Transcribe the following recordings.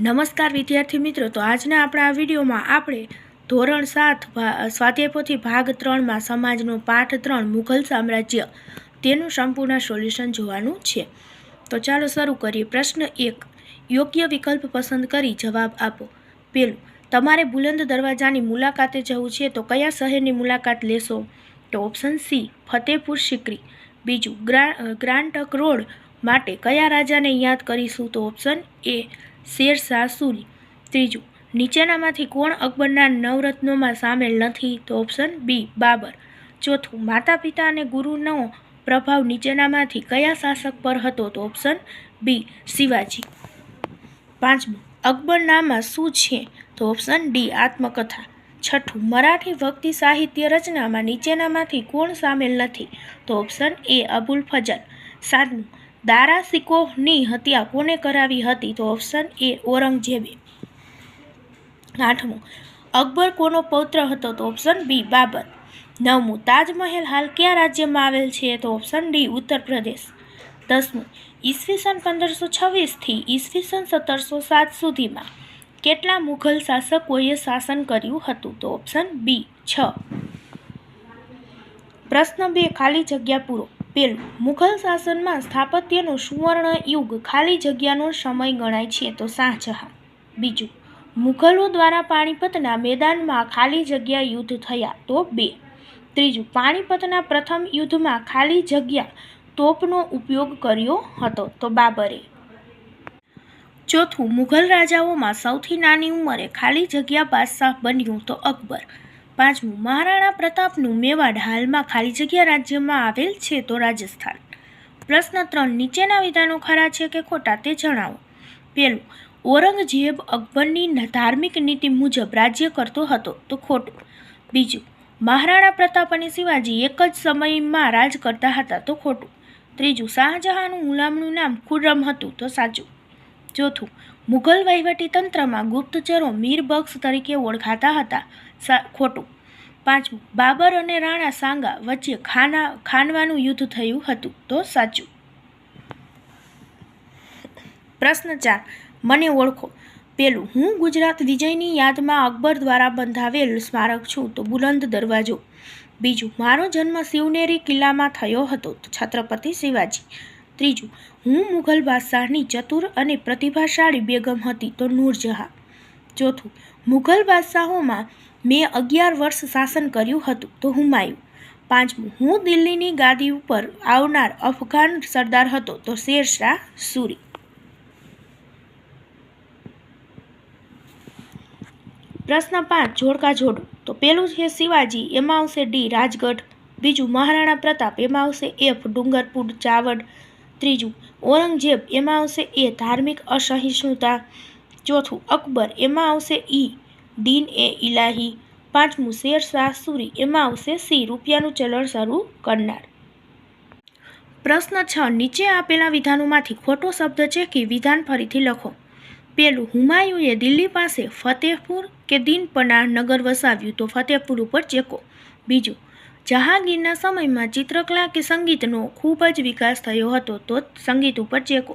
નમસ્કાર વિદ્યાર્થી મિત્રો, તો આજના આપણા આ વિડીયોમાં આપણે ધોરણ સાત સ્વાધ્યાયપોથી ભાગ ત્રણમાં સમાજનો પાઠ ત્રણ, મુઘલ સામ્રાજ્ય, તેનું સંપૂર્ણ સોલ્યુશન જોવાનું છે. તો ચાલો શરૂ કરીએ. પ્રશ્ન એક, યોગ્ય વિકલ્પ પસંદ કરી જવાબ આપો. પેલું, તમારે બુલંદ દરવાજાની મુલાકાતે જવું છે તો કયા શહેરની મુલાકાત લેશો? તો ઓપ્શન સી, ફતેહપુર સિકરી બીજું, ગ્રા ગ્રાન્ટક રોડ માટે કયા રાજાને યાદ કરીશું? તો ઓપ્શન એ શેર શાહ સૂરી ત્રીજું, નીચેનામાંથી કોણ અકબરના નવરત્નોમાં સામેલ નથી તો ઓપ્શન બી બાબર. ચોથું માતા પિતા અને ગુરુનો પ્રભાવ નીચેનામાંથી કયા શાસક પર હતો તો ઓપ્શન બી શિવાજી. પાંચમું, અકબરનામાં શું છે તો ઓપ્શન ડી આત્મકથા. છઠ્ઠું, મરાઠી ભક્તિ સાહિત્ય રચનામાં નીચેનામાંથી કોણ સામેલ નથી તો ઓપ્શન એ અબુલ ફજલ સાતમું દારા સિકોહની હત્યા કોને કરાવી હતી તો ઓપ્શન એ ઔરંગઝેબે. આઠમું, અકબર કોનો પૌત્ર હતો તો ઓપ્શન બી બાબર. નવમું, તાજમહેલ હાલ કયા રાજ્યમાં આવેલ છે તો ઓપ્શન ડી ઉત્તર પ્રદેશ દસમું ઈસવીસન પંદરસો છવ્વીસથી ઈસવીસન સત્તરસો સાત સુધીમાં કેટલા મુઘલ શાસકોએ શાસન કર્યું હતું તો ઓપ્શન બી છ. પ્રશ્ન બે, ખાલી જગ્યા પૂરો. પેલું મુઘલ શાસનમાં સ્થાપત્યનો સુવર્ણ યુગ ખાલી જગ્યાનો સમય ગણાય છે તો શાહજહાં બીજું, મુઘલો દ્વારા પાણીપતના મેદાનમાં ખાલી જગ્યા યુદ્ધ થયા તો બે. ત્રીજું, પાણીપતના પ્રથમ યુદ્ધમાં ખાલી જગ્યા તોપનો ઉપયોગ કર્યો હતો તો બાબરે. ચોથું, મુઘલ રાજાઓમાં સૌથી નાની ઉંમરે ખાલી જગ્યા બાદશાહ બન્યું તો અકબર. પાંચમું મહારાણા પ્રતાપનું મેવાડ હાલમાં ખાલી જગ્યા રાજ્યમાં આવેલ છે તો રાજસ્થાન. પ્રશ્ન ત્રણ, નીચેના વિધાનો ખરા છે કે ખોટા તે જણાવો. પહેલું, ઔરંગઝેબ અકબરની ધાર્મિક નીતિ મુજબ રાજ્ય કરતો હતો તો ખોટું. બીજું, મહારાણા પ્રતાપ અને શિવાજી એક જ સમયમાં રાજ કરતા હતા તો ખોટું. ત્રીજું, શાહજહાંનું ગુલામનું નામ ખુર્રમ હતું તો સાચું. ચોથું મુઘલ વહીવટી તંત્રમાં ગુપ્તચરો મીરબક્ષ તરીકે ઓળખાતા હતા. ખોટું. પાંચમું, બાબર અને રાણા સાંગા વચ્ચે ખાના, ખાનવાનું યુદ્ધ થયું હતું. તો સાચું. પ્રશ્ન ચાર, મને ઓળખો. પેલું, હું ગુજરાત વિજયની યાદમાં અકબર દ્વારા બંધાવેલ સ્મારક છું, તો બુલંદ દરવાજો. બીજું, મારો જન્મ શિવનેરી કિલ્લામાં થયો હતો. છત્રપતિ શિવાજી. ત્રીજું, હું મુઘલ બાદશાહની ચતુર અને પ્રતિભાશાળી બેગમ હતી તો નૂરજહાં. ચોથું, મુઘલ બાદશાહોમાં મેં અગિયાર વર્ષ શાસન કર્યું હતું તો હુમાયું. પાંચમું, હું દિલ્હીની ગાદી ઉપર આવનાર અફઘાન સરદાર હતો તો શેરશાહ સૂરી. પ્રશ્ન પાંચ, જોડકા જોડો. તો પેલું છે શિવાજી, એમાં આવશે ડી રાજગઢ, બીજું મહારાણા પ્રતાપ, એમાં આવશે એફ ડુંગરપુર, ચાવડ ત્રીજું, ઔરંગઝેબ એમાં આવશે એ ધાર્મિક અસહિષ્ણુતા. ચોથું, અકબર એમાં આવશે ઈ, દીન એ ઇલાહી પાંચમું, શેર શાહ સુરી એમાં આવશે સી, રૂપિયાનું ચલણ શરૂ કરનાર. પ્રશ્ન છ, નીચે આપેલા વિધાનોમાંથી ખોટો શબ્દ છે કે વિધાન ફરીથી લખો? પેલું હુમાયુએ દિલ્હી પાસે ફતેહપુર કે દિનપના નગર વસાવ્યું તો ફતેહપુર ઉપર ચેકો. બીજું જહાંગીરના સમયમાં ચિત્રકલા કે સંગીતનો ખૂબ જ વિકાસ થયો હતો, તો સંગીત ઉપર ચેકો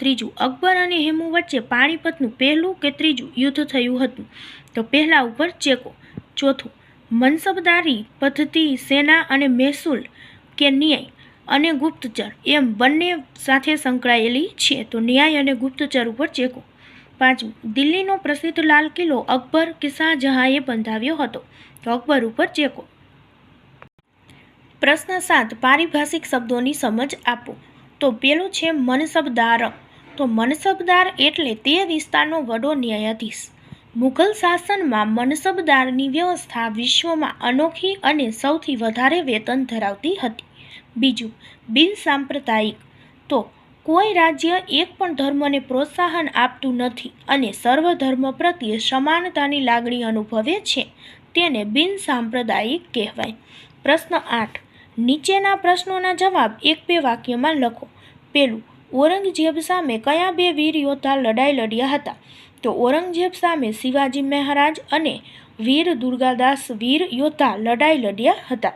ત્રીજું, અકબર અને હેમુ વચ્ચે પાણીપતનું પહેલું કે ત્રીજું યુદ્ધ થયું હતું. તો પહેલા ઉપર ચેકો ચોથું, મનસબદારી પદ્ધતિ, સેના અને મહેસૂલ કે ન્યાય અને ગુપ્તચર, એમ બંને સાથે સંકળાયેલી છે. તો ન્યાય અને ગુપ્તચર ઉપર ચેકો પાંચમું, દિલ્હીનો પ્રસિદ્ધ લાલ કિલ્લો અકબર કે શાહજહાંએ બંધાવ્યો હતો. તો અકબર ઉપર ચેકો પ્રશ્ન સાત, પારિભાષિક શબ્દોની સમજ આપો. તો પેલું છે મનસબદાર તો મનસબદાર એટલે તે વિસ્તારનો વડો ન્યાયાધીશ. મુઘલ શાસનમાં મનસબદારની વ્યવસ્થા વિશ્વમાં અનોખી અને સૌથી વધારે વેતન ધરાવતી હતી. બીજું બિનસાંપ્રદાયિક તો કોઈ રાજ્ય એક પણ ધર્મને પ્રોત્સાહન આપતું નથી અને સર્વ ધર્મ પ્રત્યે સમાનતાની લાગણી અનુભવે છે, તેને બિનસાંપ્રદાયિક કહેવાય. પ્રશ્ન આઠ નીચેના પ્રશ્નોના જવાબ એક બે વાક્યમાં લખો. પેલું, ઔરંગઝેબ સામે કયા બે વીર યોદ્ધા લડાઈ લડ્યા હતા? તો ઔરંગઝેબ સામે શિવાજી મહારાજ અને વીર દુર્ગાદાસ વીર યોદ્ધા લડાઈ લડ્યા હતા.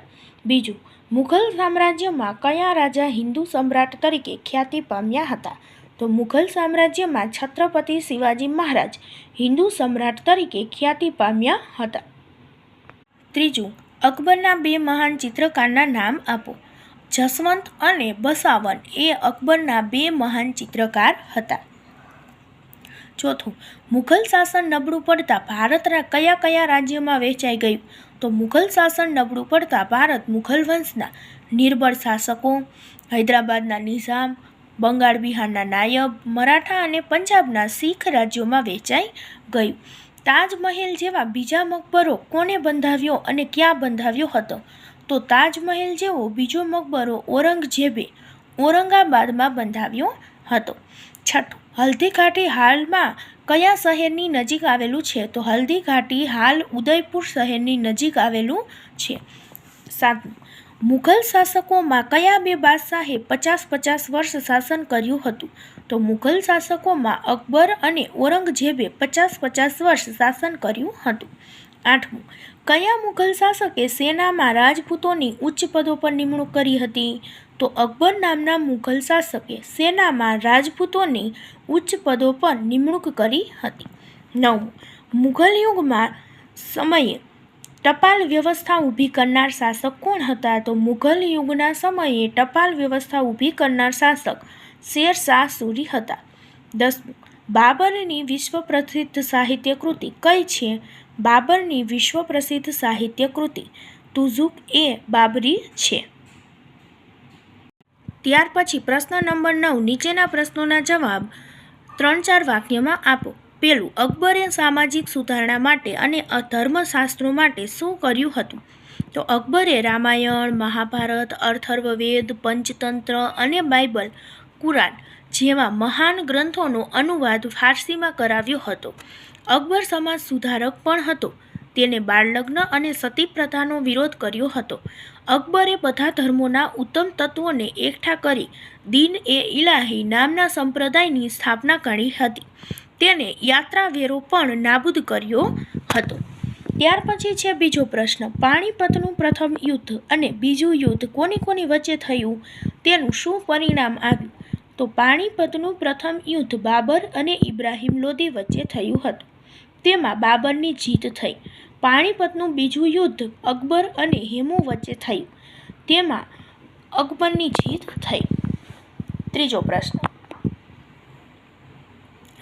બીજું, મુઘલ સામ્રાજ્યમાં કયા રાજા હિન્દુ સમ્રાટ તરીકે ખ્યાતિ પામ્યા હતા? તો મુઘલ સામ્રાજ્યમાં છત્રપતિ શિવાજી મહારાજ હિન્દુ સમ્રાટ તરીકે ખ્યાતિ પામ્યા હતા. ત્રીજું અકબરના બે મહાન ચિત્રકારના નામ આપો. જસવંત અને બસાવન એ અકબરના બે મહાન ચિત્રકાર હતા. ચોથું, મુઘલ શાસન નબળું પડતા ભારતના કયા કયા રાજ્યમાં વહેંચાઈ ગયું? તો મુઘલ શાસન નબળું પડતા ભારત મુઘલ વંશના નિર્બળ શાસકો, હૈદરાબાદના નિઝામ, બંગાળ બિહારના નાયબ, મરાઠા અને પંજાબના શીખ રાજ્યોમાં વહેંચાઈ ગયું. તાજમહેલ જેવા બીજા મકબરો કોને બંધાવ્યો અને ક્યાં બંધાવ્યો હતો? તો તાજમહેલ જેવો બીજો મકબરો ઔરંગઝેબે ઔરંગાબાદમાં બંધાવ્યો હતો. છઠ્ઠું હલ્દી ઘાટી હાલમાં કયા શહેરની નજીક આવેલું છે? તો હલ્દી ઘાટી હાલ ઉદયપુર શહેરની નજીક આવેલું છે. સાતમું મુઘલ શાસકોમાં કયા બે બાદશાહે પચાસ પચાસ વર્ષ શાસન કર્યું હતું? તો મુઘલ શાસકોમાં અકબર અને ઔરંગઝેબે પચાસ પચાસ વર્ષ શાસન કર્યું હતું. આઠમું, કયા મુઘલ શાસકે સેનામાં રાજપૂતોની ઉચ્ચ પદો પર નિમણૂક કરી હતી? તો અકબર નામના મુઘલ શાસકે સેનામાં રાજપૂતોની ઉચ્ચ પદો પર નિમણૂક કરી હતી. નવમું, મુઘલ યુગમાં સમયે ટપાલ વ્યવસ્થા ઊભી કરનાર શાસક કોણ હતા? તો મુઘલ યુગના સમયે ટપાલ વ્યવસ્થા ઊભી કરનાર શાસક શેર શાહ સૂરી હતા. દસ, બાબરની વિશ્વ પ્રસિદ્ધ સાહિત્ય કૃતિ કઈ છે? બાબરની વિશ્વ પ્રસિદ્ધ સાહિત્ય કૃતિ તુઝુક એ બાબરી છે. ત્યાર પછી પ્રશ્ન નંબર નવ, નીચેના પ્રશ્નોના જવાબ ત્રણ ચાર વાક્યમાં આપો. પેલું અકબરે સામાજિક સુધારણા માટે અને ધર્મશાસ્ત્રો માટે શું કર્યું હતું? તો અકબરે રામાયણ, મહાભારત અથર્વવેદ પંચતંત્ર અને બાઇબલ, કુરાન જેવા મહાન ગ્રંથોનો અનુવાદ ફારસીમાં કરાવ્યો હતો. અકબર સમાજ સુધારક પણ હતો. તેને બાળલગ્ન અને સતી પ્રથાનો વિરોધ કર્યો હતો. અકબરે બધા ધર્મોના ઉત્તમ તત્વોને એકઠા કરી દીન એ ઇલાહી નામના સંપ્રદાયની સ્થાપના કરી હતી. તેને યાત્રા વેરો પણ નાબૂદ કર્યો હતો. ત્યાર પછી છે બીજો પ્રશ્ન. પાણીપતનું પ્રથમ યુદ્ધ અને બીજું યુદ્ધ કોની કોની વચ્ચે થયું? તેનું શું પરિણામ આવ્યું? તો પાણીપતનું પ્રથમ યુદ્ધ બાબર અને ઇબ્રાહિમ લોદી વચ્ચે થયું હતું. તેમાં બાબરની જીત થઈ. પાણીપતનું બીજું યુદ્ધ અકબર અને હેમુ વચ્ચે થયું. તેમાં અકબરની જીત થઈ. ત્રીજો પ્રશ્ન.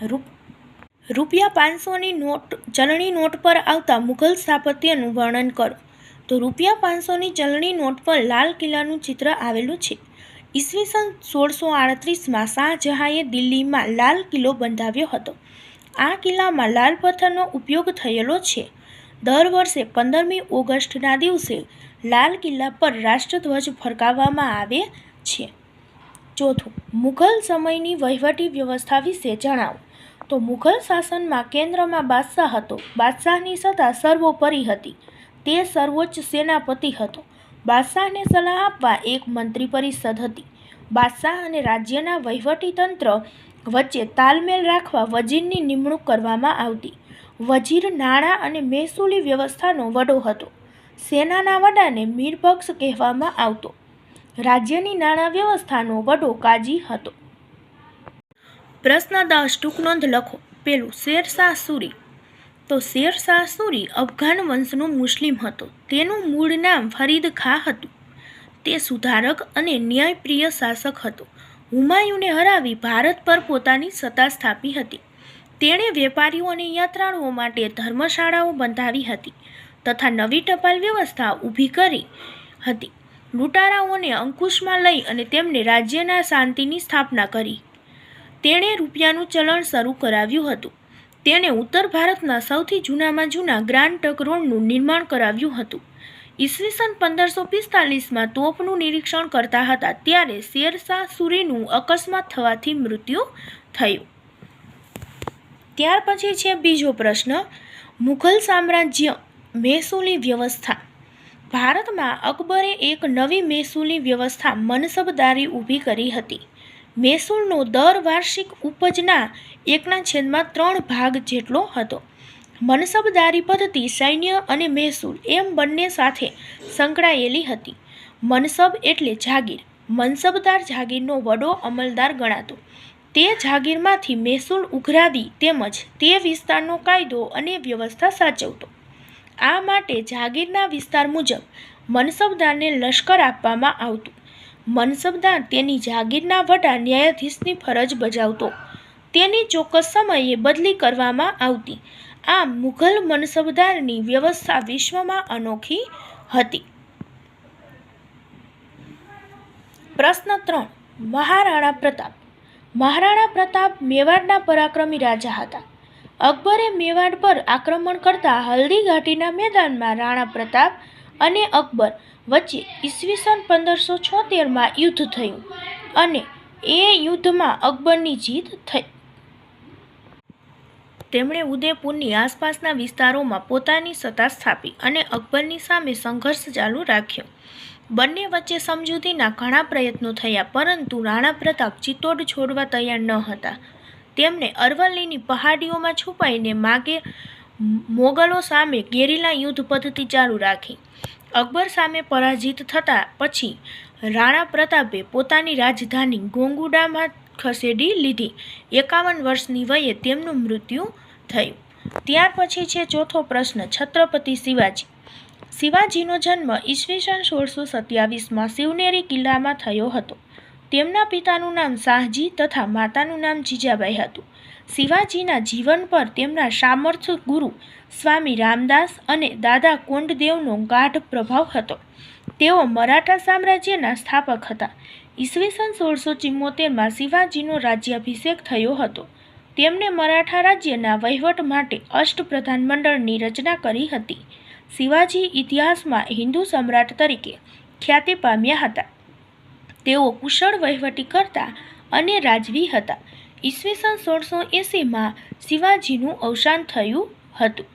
રૂપ, રૂપિયા પાંચસોની નોટ, ચલણી નોટ પર આવતા મુઘલ સ્થાપત્યનું વર્ણન કરો. તો રૂપિયા પાંચસોની ચલણી નોટ પર લાલ કિલ્લાનું ચિત્ર આવેલું છે. ઈસવીસન સોળસો આડત્રીસમાં શાહજહાંએ દિલ્હીમાં લાલ કિલ્લો બંધાવ્યો હતો. આ કિલ્લામાં લાલ પથ્થરનો ઉપયોગ થયેલો છે. દર વર્ષે પંદરમી ઓગસ્ટના દિવસે લાલ કિલ્લા પર રાષ્ટ્રધ્વજ ફરકાવવામાં આવે છે. ચોથું, મુઘલ સમયની વહીવટી વ્યવસ્થા વિશે જણાવો. તો મુઘલ શાસનમાં કેન્દ્રમાં બાદશાહ હતો. બાદશાહની સત્તા સર્વોપરી હતી. તે સર્વોચ્ચ સેનાપતિ હતો. બાદશાહને સલાહ આપવા એક મંત્રી પરિષદ હતી. બાદશાહ અને રાજ્યના વહીવટી તંત્ર વચ્ચે તાલમેલ રાખવા વજીરની નિમણૂક કરવામાં આવતી. વજીર નાણાં અને મહેસૂલી વ્યવસ્થાનો વડો હતો. સેનાના વડાને મીરબક્ષ કહેવામાં આવતો. રાજ્યની નાણાં વ્યવસ્થાનો વડો કાજી હતો. પ્રશ્ન ટૂંક નોંધ લખો. પેલું શેરશાહ સુરી. તો શેરશાહ સુરી અફઘાન વંશનો મુસ્લિમ હતો. તેનું મૂળ નામ ફરીદ ખા હતું. તે સુધારક અને ન્યાયપ્રિય શાસક હતો. હુમાયુને હરાવી ભારત પર પોતાની સત્તા સ્થાપી હતી. તેણે વેપારીઓ અને યાત્રાળુઓ માટે ધર્મશાળાઓ બંધાવી હતી તથા નવી ટપાલ વ્યવસ્થા ઊભી કરી હતી. લૂંટારાઓને અંકુશમાં લઈ અને તેમને રાજ્યના શાંતિની સ્થાપના કરી. તેણે રૂપિયાનું ચલણ શરૂ કરાવ્યું હતું. તેણે ઉત્તર ભારતના સૌથી જૂનામાં જૂના ગ્રાન્ડ ટક રોડનું નિર્માણ કરાવ્યું હતું. ઈસવીસન પંદરસો પિસ્તાલીસમાં તોપનું નિરીક્ષણ કરતા હતા ત્યારે શેરશાહ સુરીનું અકસ્માત થવાથી મૃત્યુ થયું. ત્યાર પછી છે બીજો પ્રશ્ન. મુઘલ સામ્રાજ્ય મહેસૂલી વ્યવસ્થા. ભારતમાં અકબરે એક નવી મહેસૂલી વ્યવસ્થા મનસબદારી ઊભી કરી હતી. મહેસૂલનો દર વાર્ષિક ઉપજના એકના છેદમાં ત્રણ ભાગ જેટલો હતો. મનસબદારી પદ્ધતિ સૈન્ય અને મહેસૂલ એમ બંને સાથે સંકળાયેલી હતી. મનસબ એટલે જાગીર. મનસબદાર જાગીરનો વડો અમલદાર ગણાતો. તે જાગીરમાંથી મહેસૂલ ઉઘરાવી તેમજ તે વિસ્તારનો કાયદો અને વ્યવસ્થા સાચવતો. આ માટે જાગીરના વિસ્તાર મુજબ મનસબદારને લશ્કર આપવામાં આવતું. મનસબદાર તેની જાગીરના વડા ન્યાયાધીશની ફરજ બજાવતો. તેની ચોક્કસ સમયે બદલી કરવામાં આવતી. આમ મુઘલ મનસબદારની વ્યવસ્થા વિશ્વમાં અનોખી હતી. પ્રશ્ન ત્રણ. મહારાણા પ્રતાપ. મહારાણા પ્રતાપ મેવાડના પરાક્રમી રાજા હતા. અકબરે મેવાડ પર આક્રમણ કરતા હલ્દી ઘાટીના મેદાનમાં રાણા પ્રતાપ અને અકબર વચ્ચે ઈસવીસન પંદરસો છોતેરમાં યુદ્ધ થયું અને એ યુદ્ધમાં અકબરની જીત થઈ. તેમણે ઉદયપુરની આસપાસના વિસ્તારોમાં પોતાની સત્તા સ્થાપી અને અકબરની સામે સંઘર્ષ ચાલુ રાખ્યો. બંને વચ્ચે સમજૂતીના ઘણા પ્રયત્નો થયા, પરંતુ રાણા પ્રતાપ ચિત્તોડ છોડવા તૈયાર ન હતા. તેમણે અરવલ્લીની પહાડીઓમાં છુપાઈને માગે મોગલો સામે ગેરીલા યુદ્ધ પદ્ધતિ ચાલુ રાખી. અકબર સામે પરાજિત થતા પછી રાણા પ્રતાપે પોતાની રાજધાની ગોંગુડામાં ખસેડી લીધી. એકાવન વર્ષની વયે તેમનું મૃત્યુ થયું. ત્યાર પછી છે ચોથો પ્રશ્ન, છત્રપતિ શિવાજી. શિવાજીનો જન્મ ઈસવીસન સોળસો સત્યાવીસમાં શિવનેરી કિલ્લામાં થયો હતો. તેમના પિતાનું નામ શાહજી તથા માતાનું નામ જીજાબાઈ હતું. શિવાજીના જીવન પર તેમના સામર્થ્ય ગુરુ સ્વામી રામદાસ અને દાદા કોંડદેવનો ગાઢ પ્રભાવ હતો. તેઓ મરાઠા સામ્રાજ્યના સ્થાપક હતા. ઈસવીસન સોળસો ચિમ્મોતેરમાં શિવાજીનો રાજ્યાભિષેક થયો હતો. તેમણે મરાઠા રાજ્યના વહીવટ માટે અષ્ટપ્રધાન મંડળની રચના કરી હતી. શિવાજી ઇતિહાસમાં હિન્દુ સમ્રાટ તરીકે ખ્યાતિ પામ્યા હતા. તેઓ કુશળ વહીવટી કરતા અને રાજવી હતા. ઈસવીસન સોળસો એંસીમાં શિવાજીનું અવસાન થયું હતું.